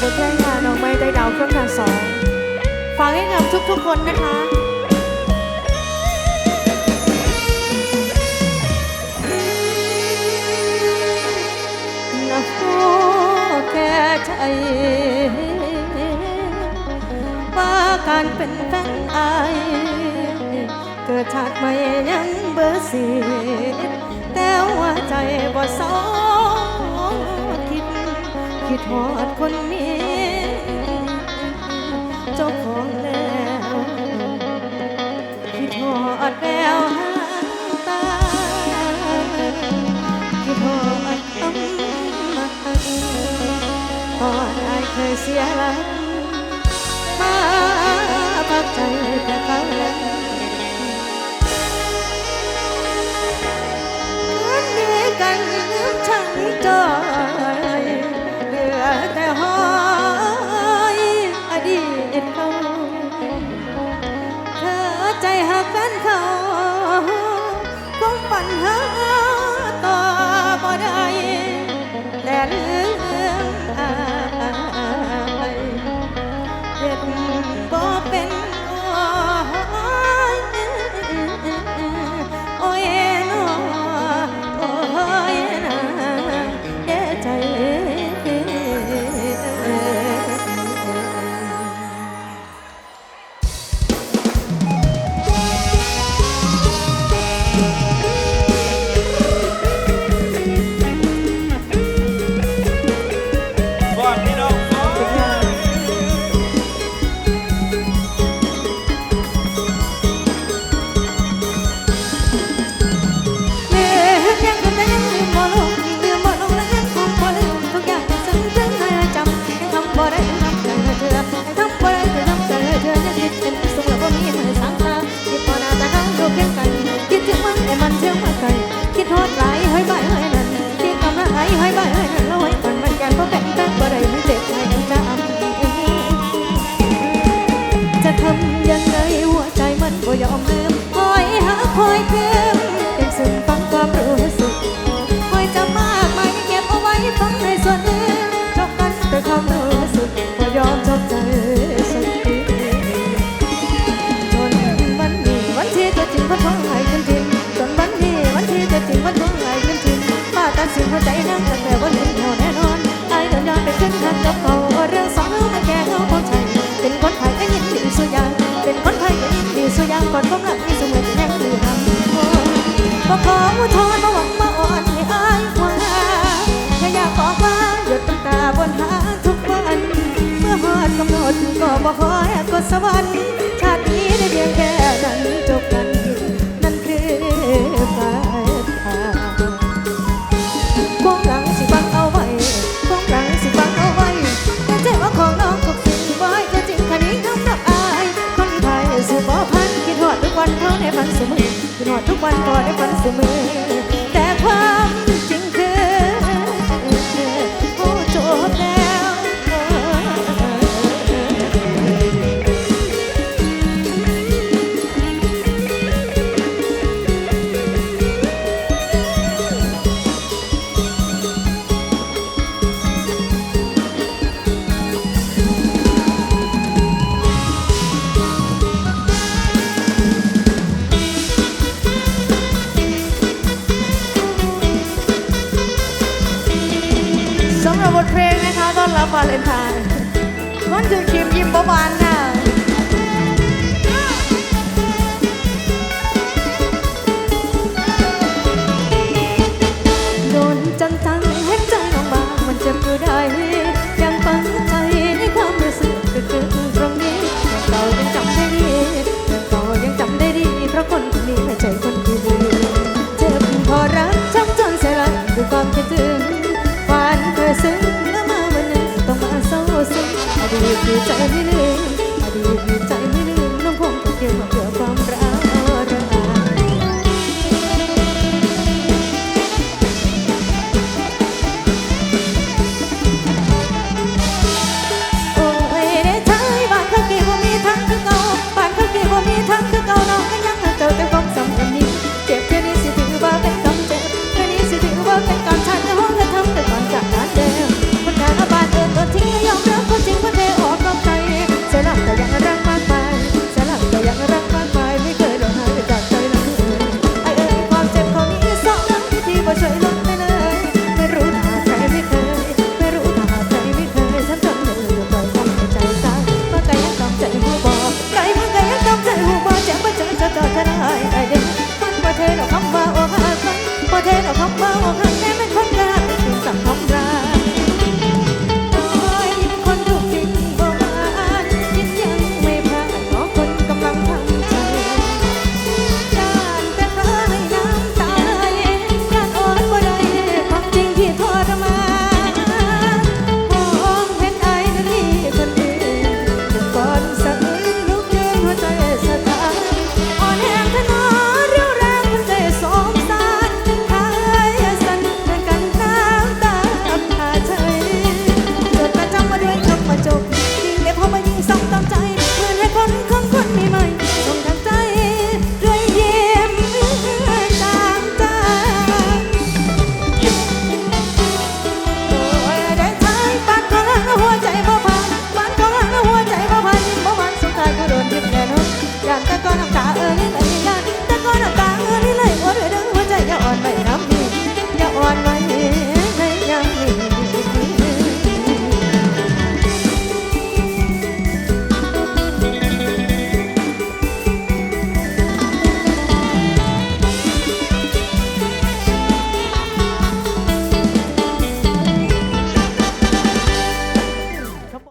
กับบทเพลงงานน้องไม้ได้ดาวเครื่องการสองฝากให้กับทุกๆคนนะคะนะโอ้แก่ใจว่าการเป็นแฟนอายเกิดชาติใหม่ยังเบอร์สีแต่หัวใจบ่สองคิดคิดหอดคน สียหลักมาพักใจแต่เขาแล้วคืนดีกันฉันจอยเหลือแต่หอยอดีตเขาเธอใจหักแฟนเขาคงปัญหาต่อบ่ได้แต่เรื่ ดก็บ่ขอแอบกดสวรรค์ชาตินี้ได้เพียงแค่นั้นจบกัน นั่นคือฟ้าทางควงหลังสิบังเอาไว้ควงหลังสิบังเอาไว้แต่ใจว่าของน้องทุกสิ่งไว้จะจริงคันนี้น้ำนับอายคนไทยสู่บ่พันคิดหอดทุกวันเขาในฝันเสมอคิดหอดทุกวันก็ในฝันเสมอ กับบทเพลงนะคะต้อนรับวาเลนไทน์มันคือคิมยิ้มประบานน่ะโดนจังจังเห็นใจน้องบางมันเจ็บอยู่ได้ยังปังใจในความรู้สึกก็คือตรงนี้ยังเก่ายังจำได้ดียังเก่ายังจำได้ดีเพราะคน ตดีตใจไม่ลืมอดีตใจไม่ลืมน้องคงต้องเกี่ยวกับ